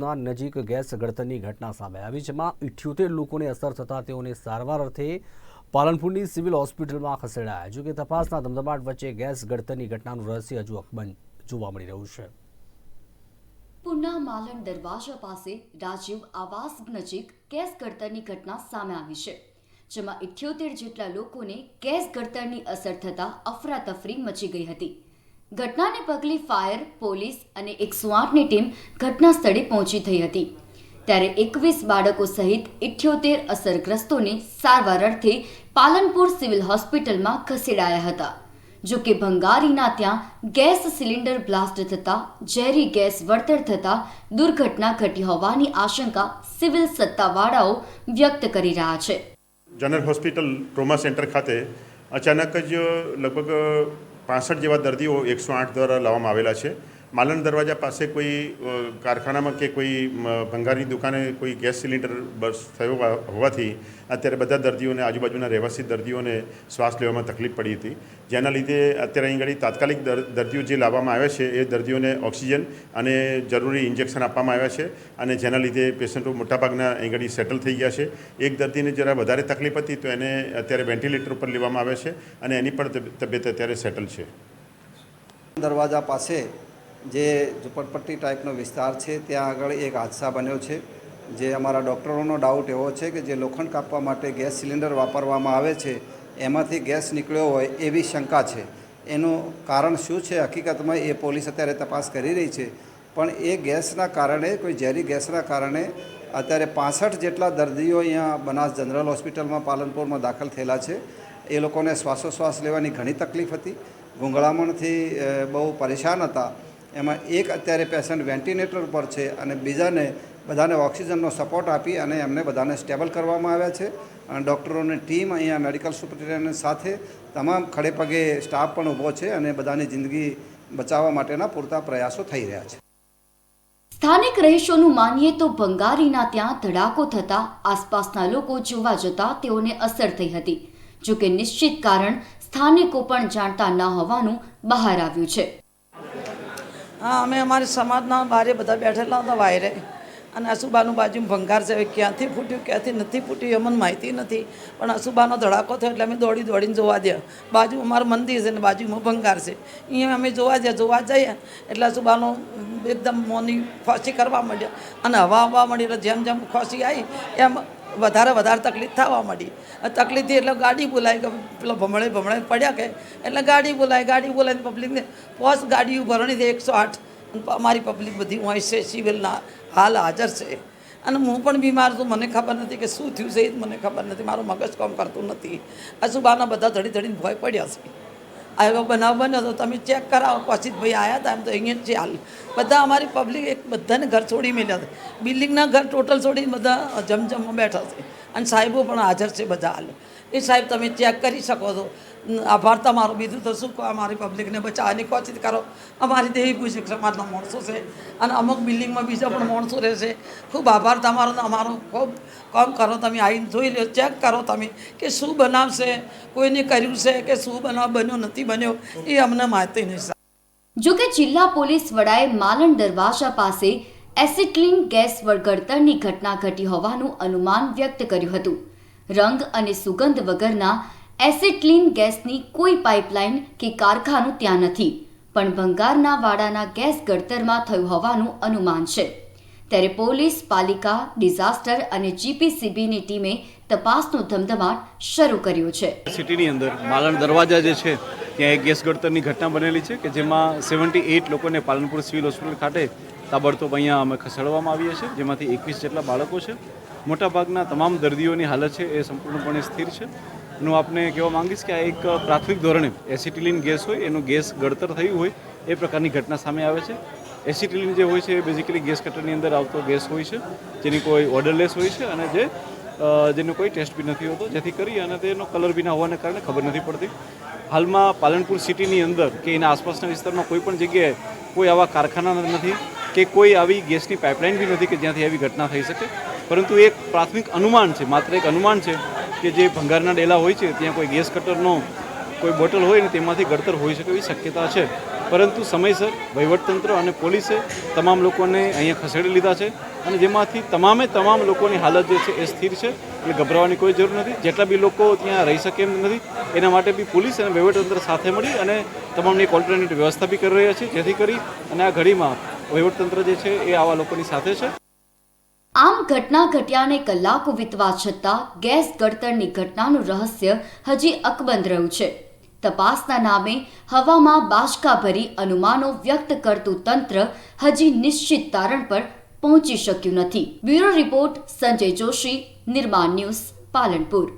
રોડના નજીક ગેસ ગળતરની ઘટના સામે આવી, જેમાં ઇઠ્યોતેર લોકોને અસર થતાં તેઓને સારવાર અર્થે પાલનપુરની સિવિલ હોસ્પિટલમાં ખસેડાયા. જોકે તપાસના ધમધમાટ વચ્ચે ગેસ ગળતરની ઘટનાનું રહસ્ય હજુ અકબંધ જોવા મળી રહ્યું છે. પુના માલણ દરવાજા પાસે રાજીવ આવાસ નજીક ગેસ ગળતરની ઘટના સામે આવી છે, જેમાં ઇઠ્યોતેર જેટલા લોકોને ગેસ ગળતરની અસર થતાં અફરાતફરી મચી ગઈ હતી. ઘટનાને પગલે ફાયર, પોલીસ અને એકસો આઠની ટીમ ઘટના સ્થળે પહોંચી થઈ હતી. ત્યારે એકવીસ બાળકો સહિત ઇઠ્યોતેર અસરગ્રસ્તોને સારવાર અર્થે પાલનપુર સિવિલ હોસ્પિટલમાં ખસેડાયા હતા. જો કે ભંગારીના ત્યાં ગેસ સિલિન્ડર બ્લાસ્ટ થતાં, ઝેરી ગેસ વળતર થતાં દુર્ઘટના ઘટી હોવાની આશંકા સિવિલ સત્તાવાળાઓ વ્યક્ત કરી રહ્યા છે. જનરલ હોસ્પિટલ ટ્રોમા સેન્ટર ખાતે અચાનક જ લગભગ પાસઠ જેવા દર્દીઓ એકસો આઠ દ્વારા લાવવામાં આવેલા છે. માલણ દરવાજા પાસે કોઈ કારખાનામાં કે કોઈ ભંગારની દુકાને કોઈ ગેસ સિલિન્ડર બસ થયો હોવાથી અત્યારે બધા દર્દીઓને, આજુબાજુના રહેવાસી દર્દીઓને શ્વાસ લેવામાં તકલીફ પડી હતી. જેના લીધે અત્યારે અહીં ઘડી તાત્કાલિક દર- દર્દીઓ જે લાવવામાં આવ્યા છે એ દર્દીઓને ઓક્સિજન અને જરૂરી ઇન્જેક્શન આપવામાં આવ્યા છે અને જેના લીધે પેશન્ટો મોટાભાગના અહીં ઘડી સેટલ થઈ ગયા છે. એક દર્દીને જરા વધારે તકલીફ હતી તો એને અત્યારે વેન્ટિલેટર ઉપર લેવામાં આવે છે અને એની પણ તબિયત અત્યારે સેટલ છે. દરવાજા પાસે જે ઝુંપડપટ્ટી ટાઈપનો વિસ્તાર છે, ત્યાં આગળ એક હાદસા બન્યો છે, જે અમારા ડૉક્ટરોનો ડાઉટ એવો છે કે જે લોખંડ કાપવા માટે ગેસ સિલિન્ડર વાપરવામાં આવે છે, એમાંથી ગેસ નીકળ્યો હોય એવી શંકા છે. એનું કારણ શું છે? હકીકતમાં એ પોલીસ અત્યારે તપાસ કરી રહી છે. પણ એ ગેસના કારણે, કોઈ ઝેરી ગેસના કારણે અત્યારે પાસઠ જેટલા દર્દીઓ અહીંયા બનાસ જનરલ હોસ્પિટલમાં પાલનપુરમાં દાખલ થયેલા છે. એ લોકોને શ્વાસોશ્વાસ લેવાની ઘણી તકલીફ હતી. ગુંગળામણથી બહુ પરેશાન હતા. એમાં એક અત્યારે પેશન્ટ વેન્ટિલેટર પર છે અને બીજાને બધાને ઓક્સિજનનો સપોર્ટ આપી અને એમને બધાને સ્ટેબલ કરવામાં આવ્યા છે. અને ડૉક્ટરોની ટીમ અહીંયા મેડિકલ સુપ્રિન્ટેન્ડન્ટ સાથે તમામ ખડેપગે સ્ટાફ પણ ઊભો છે અને બધાની જિંદગી બચાવવા માટેના પૂરતા પ્રયાસો થઈ રહ્યા છે. સ્થાનિક રહીશોનું માનીએ તો ભંગારીના ત્યાં ધડાકો થતા આસપાસના લોકો જોવા જતા તેઓને અસર થઈ હતી, જોકે નિશ્ચિત કારણ સ્થાનિકો પણ જાણતા ન હોવાનું બહાર આવ્યું છે. હા, અમે અમારી સમાજના બારે બધા બેઠેલા હતા વાયરે. અને અસુબાનું બાજુ ભંગાર છે ક્યાંથી ફૂટ્યું, ક્યાંથી નથી ફૂટ્યું અમને માહિતી નથી. પણ અસુબાનો ધડાકો થયો એટલે અમે દોડી દોડીને જોવા દે. બાજુ અમારું મંદિર છે ને બાજુમાં ભંગાર છે. અહીંયા અમે જોવા જઈએ જોવા જઈએ એટલે અસુબાનો એકદમ મોની ખોસી કરવા માંડ્યા. અને હવા હવા મળી એટલે જેમ જેમ ખોસી આવી, એમ વધારે વધારે તકલીફ થવા માંડી. તકલીફથી એટલે ગાડી બોલાવી કે પેલો ભમણે ભમણે પડ્યા કે એટલે ગાડી બોલાવી ગાડી બોલાવીને પબ્લિકને પોસ ગાડીઓ ભરણી છે એકસો આઠ. અમારી પબ્લિક બધી હોય છે, સિવિલના હાલ હાજર છે. અને હું પણ બીમાર છું, મને ખબર નથી કે શું થયું છે એ જ મને ખબર નથી. મારું મગજ કામ કરતું નથી. આ અસુબાના બધા ધડી ધડીને ભય પડ્યા છે. આ એવો બનાવ બન્યો તો તમે ચેક કરાવો. પછી ભાઈ આવ્યા હતા એમ તો અહીંયા જ હાલ. બધા અમારી પબ્લિક એક બધાને ઘર છોડી મેલ્યા હતા બિલ્ડિંગના ઘર ટોટલ છોડીને બધા જમજમમાં બેઠા છે. અને સાહેબો પણ હાજર છે બધા હાલ. એ સાહેબ, તમે ચેક કરી શકો છો. આભાર તમારો. બીજું તો શું કહો, અમારી પબ્લિકને બચાવવાની કોશિશ કરો. અમારી દેવી પૂજક સમાજના માણસો છે અને અમુક બિલ્ડિંગમાં બીજા પણ માણસો રહેશે. ખૂબ આભાર તમારો ને અમારો ખૂબ કામ કરો તમે આવીને જોઈ લો ચેક કરો તમે કે શું બનાવશે, કોઈને કર્યું છે કે શું બનાવ, બન્યો નથી બન્યો, એ અમને માહિતી નહીં જો કે જિલ્લા પોલીસ વડાએ માલણ દરવાજા પાસે એસિટલિન ગેસ વળગડતરની ઘટના ઘટી હોવાનું અનુમાન વ્યક્ત કર્યું હતું. રંગ અને સુગંધ વગરના એસિટલિન ગેસની કોઈ પાઇપલાઇન કે કારખાનું ત્યાં નથી, પણ ભંગારના વાડાના ગેસ ગળતરમાં થયું હોવાનું અનુમાન છે. ત્યારે પોલીસ, પાલિકા, ડિઝાસ્ટર અને જીપીસીબીની ટીમે તપાસનો ધમધમાટ શરૂ કર્યો છે. સિટીની અંદર માલણ દરવાજા જે છે ત્યાં એક ગેસ ગળતરની ઘટના બનેલી છે કે જેમાં સેવન્ટી એઇટ લોકોને પાલનપુર સિવિલ હોસ્પિટલ ખાતે તાબડતોબ અહીંયા અમે ખસેડવામાં આવીએ છીએ, જેમાંથી એકવીસ જેટલા બાળકો છે. મોટાભાગના તમામ દર્દીઓની હાલત છે એ સંપૂર્ણપણે સ્થિર છે. હું આપને કહેવા માંગીશ કે આ એક પ્રાથમિક ધોરણે એસિટિલિન ગેસ હોય, એનું ગેસ ગળતર થયું હોય, એ પ્રકારની ઘટના સામે આવે છે. એસિટિલિન જે હોય છે એ બેઝિકલી ગેસ કટરની અંદર આવતો ગેસ હોય છે, જેની કોઈ ઓર્ડરલેસ હોય છે અને જે જેનો કોઈ ટેસ્ટ બી નથી હોતો. જેથી કરી અને તેનો કલર બી ના હોવાને કારણે ખબર નથી પડતી. હાલમાં પાલનપુર સિટીની અંદર કે એના આસપાસના વિસ્તારમાં કોઈ પણ જગ્યાએ કોઈ આવા કારખાના નથી કે કોઈ આવી ગેસની પાઇપલાઇન બી નથી કે જ્યાંથી આવી ઘટના થઈ શકે. પરંતુ એક પ્રાથમિક અનુમાન છે, માત્ર એક અનુમાન છે કે જે ભંગારના ડેલા હોય છે, ત્યાં કોઈ ગેસ કટરનો કોઈ બોટલ હોય ને તેમાંથી ગળતર હોઈ શકે એવી શક્યતા છે. પરંતુ સમયસર વહીવટતંત્ર અને પોલીસે તમામ લોકોને અહીંયા ખસેડી લીધા છે. અને જેમાંથી તમામે તમામ લોકોની હાલત જે છે એ સ્થિર છે એટલે ગભરાવાની કોઈ જરૂર નથી. જેટલા બી લોકો ત્યાં રહી શકે એમ નથી, એના માટે બી પોલીસ અને વહીવટતંત્ર સાથે મળી અને તમામની એક ઓલ્ટરનેટિવ વ્યવસ્થા બી કરી રહ્યા છે, જેથી કરી અને આ ઘડીમાં વહીવટતંત્ર જે છે એ આવા લોકોની સાથે છે. આમ ઘટના ઘટ્યાને કલાકો વીતવા છતાં ગેસ ગળતરની ઘટનાનું રહસ્ય હજી અકબંધ રહ્યું છે. તપાસના નામે હવામાં બાષ્કાભરી ભરી અનુમાનો વ્યક્ત કરતું તંત્ર હજી નિશ્ચિત તારણ પર પહોંચી શક્યું નથી. બ્યુરો રિપોર્ટ સંજય જોશી નિર્માણ ન્યૂઝ પાલનપુર.